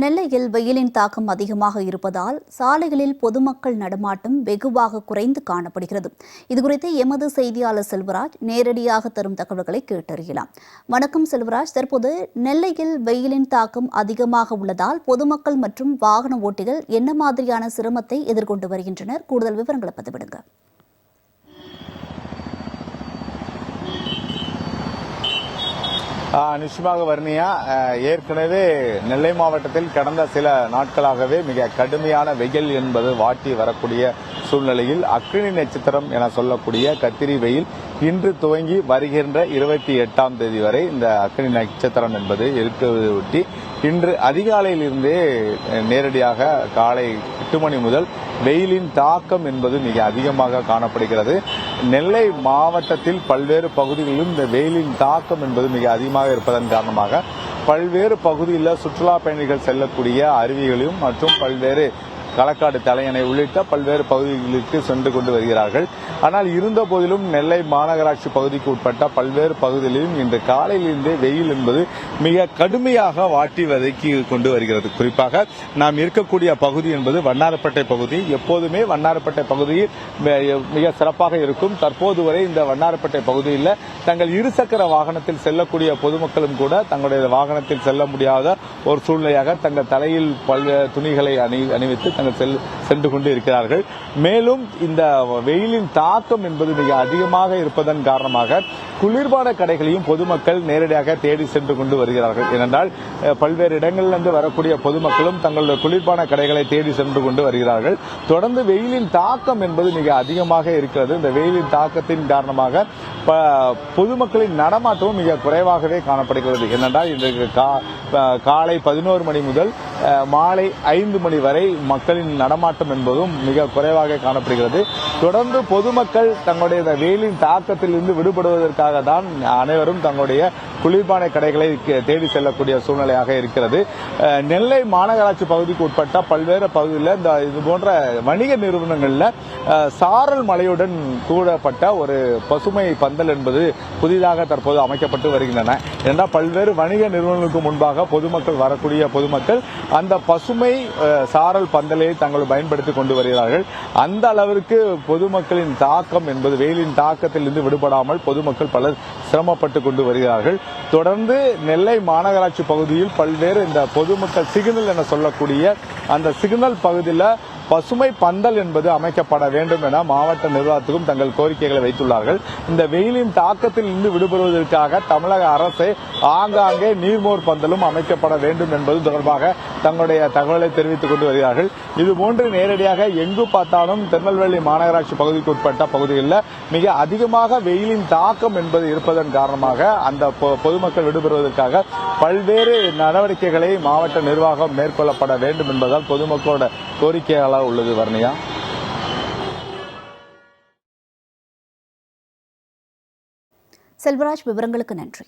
நெல்லையில் வெயிலின் தாக்கம் அதிகமாக இருப்பதால் சாலைகளில் பொதுமக்கள் நடமாட்டம் வெகுவாக குறைந்து காணப்படுகிறது. இதுகுறித்து எமது செய்தியாளர் செல்வராஜ் நேரடியாக தரும் தகவல்களை கேட்டறியலாம். வணக்கம் செல்வராஜ். தற்போது நெல்லையில் வெயிலின் தாக்கம் அதிகமாக உள்ளதால் பொதுமக்கள் மற்றும் வாகன ஓட்டிகள் என்ன மாதிரியான சிரமத்தை எதிர்கொண்டு வருகின்றனர்? கூடுதல் விவரங்களை பதிவிடுங்க. நிச்சயமாக வர்ணியா ஏற்கனவே நெல்லை மாவட்டத்தில் கடந்த சில நாட்களாகவே மிக கடுமையான வெயில் என்பது வாட்டி வரக்கூடிய சூழ்நிலையில் அக்னி நட்சத்திரம் என சொல்லக்கூடிய கத்திரி வெயில் இன்று துவங்கி வருகின்ற இருபத்தி எட்டாம் தேதி வரை இந்த அக்னி நட்சத்திரம் என்பது இருக்கிறதை ஒட்டி இன்று அதிகாலையிலிருந்தே நேரடியாக காலை எட்டு மணி முதல் வெயிலின் தாக்கம் என்பது மிக அதிகமாக காணப்படுகிறது. நெல்லை மாவட்டத்தில் பல்வேறு பகுதிகளிலும் இந்த வெயிலின் தாக்கம் என்பது மிக அதிகமாக இருப்பதன் காரணமாக பல்வேறு பகுதியில் சுற்றுலா பயணிகள் செல்லக்கூடிய அருவிகளையும் மற்றும் பல்வேறு களக்காடு தலையணை உள்ளிட்ட பல்வேறு பகுதிகளுக்கு சென்று கொண்டு வருகிறார்கள். ஆனால் இருந்த போதிலும் நெல்லை மாநகராட்சி பகுதிக்கு உட்பட்ட பல்வேறு பகுதிகளிலும் இன்று காலையிலிருந்தே வெயில் என்பது மிக கடுமையாக வாட்டி வதக்கி கொண்டு வருகிறது. குறிப்பாக நாம் இருக்கக்கூடிய பகுதி என்பது வண்ணாரப்பேட்டை பகுதி. எப்போதுமே வண்ணாரப்பேட்டை பகுதியில் மிக- மிக சிறப்பாக இருக்கும். தற்போது வரை இந்த வண்ணாரப்பேட்டை பகுதியில் தங்கள் இருசக்கர வாகனத்தில் செல்லக்கூடிய பொதுமக்களும் கூட தங்களுடைய வாகனத்தில் செல்ல முடியாத ஒரு சூழ்நிலையாக தங்கள் தலையில் பல்வேறு துணிகளை அணி அணிவித்து தங்கள் செல் சென்று கொண்டு இருக்கிறார்கள். மேலும் இந்த வெயிலின் தாக்கம் என்பது மிக அதிகமாக இருப்பதன் காரணமாக குளிர்பான கடைகளையும் பொதுமக்கள் நேரடியாக தேடி சென்று கொண்டு வருகிறார்கள். ஏனென்றால் பல்வேறு இடங்களிலிருந்து வரக்கூடிய பொதுமக்களும் தங்களுடைய குளிர்பான கடைகளை தேடி சென்று கொண்டு வருகிறார்கள். தொடர்ந்து வெயிலின் தாக்கம் என்பது மிக அதிகமாக இருக்கிறது. இந்த வெயிலின் தாக்கத்தின் காரணமாக பொதுமக்களின் நடமாட்டமும் மிக குறைவாகவே காணப்படுகிறது. ஏனென்றால் இன்றைக்கு கா- காலை பதினோரு மணி முதல் மாலை ஐந்து மணி வரை மக்களின் நடமாட்டம் என்பதும் மிக குறைவாக காணப்படுகிறது. தொடர்ந்து பொதுமக்கள் தங்களுடைய வெயிலின் தாக்கத்திலிருந்து விடுபடுவதற்காக தான் அனைவரும் தங்களுடைய குளிர்பான கடைகளை தேடி செல்லக்கூடிய சூழ்நிலையாக இருக்கிறது. நெல்லை மாநகராட்சி பகுதிக்கு உட்பட்ட பல்வேறு பகுதியில் இந்த இது போன்ற வணிக நிறுவனங்களில் சாரல் மலையுடன் கூடப்பட்ட ஒரு பசுமை பந்தல் என்பது புதிதாக தற்போது அமைக்கப்பட்டு வருகின்றன. ஏன்னா பல்வேறு வணிக நிறுவனங்களுக்கு முன்பாக பொதுமக்கள் வரக்கூடிய பொதுமக்கள் அந்த பசுமை சாரல் பந்தலை தங்கள் பயன்படுத்தி கொண்டு வருகிறார்கள். அந்த அளவிற்கு பொதுமக்களின் தாக்கம் என்பது வெயிலின் தாக்கத்தில் இருந்து விடுபடாமல் பொதுமக்கள் பலர் சிரமப்பட்டு கொண்டு வருகிறார்கள். தொடர்ந்து நெல்லை மாநகராட்சி பகுதியில் பல்வேறு இந்த பொதுமக்கள் சிக்னல் என சொல்லக்கூடிய அந்த சிக்னல் பகுதியில் பசுமை பந்தல் என்பது அமைக்கப்பட வேண்டும் என மாவட்ட நிர்வாகத்துக்கும் தங்கள் கோரிக்கைகளை வைத்துள்ளார்கள். இந்த வெயிலின் தாக்கத்தில் இருந்து விடுபடுவதற்காக தமிழக அரசு ஆங்காங்கே நீர்மோர் பந்தலும் அமைக்கப்பட வேண்டும் என்பது தொடர்பாக தங்களுடைய தகவலை தெரிவித்துக் கொண்டு வருகிறார்கள். இதுபோன்று நேரடியாக எங்கு பார்த்தாலும் திருநெல்வேலி மாநகராட்சி பகுதிக்கு உட்பட்ட பகுதிகளில் மிக அதிகமாக வெயிலின் தாக்கம் என்பது இருப்பதன் காரணமாக அந்த பொ- பொதுமக்கள் விடுபடுவதற்காக பல்வேறு நடவடிக்கைகளை மாவட்ட நிர்வாகம் மேற்கொள்ளப்பட வேண்டும் என்பதால் பொதுமக்களோட கோரிக்கையாக உள்ளது வர்ணியா? செல்வராஜ் விவரங்களுக்கு நன்றி.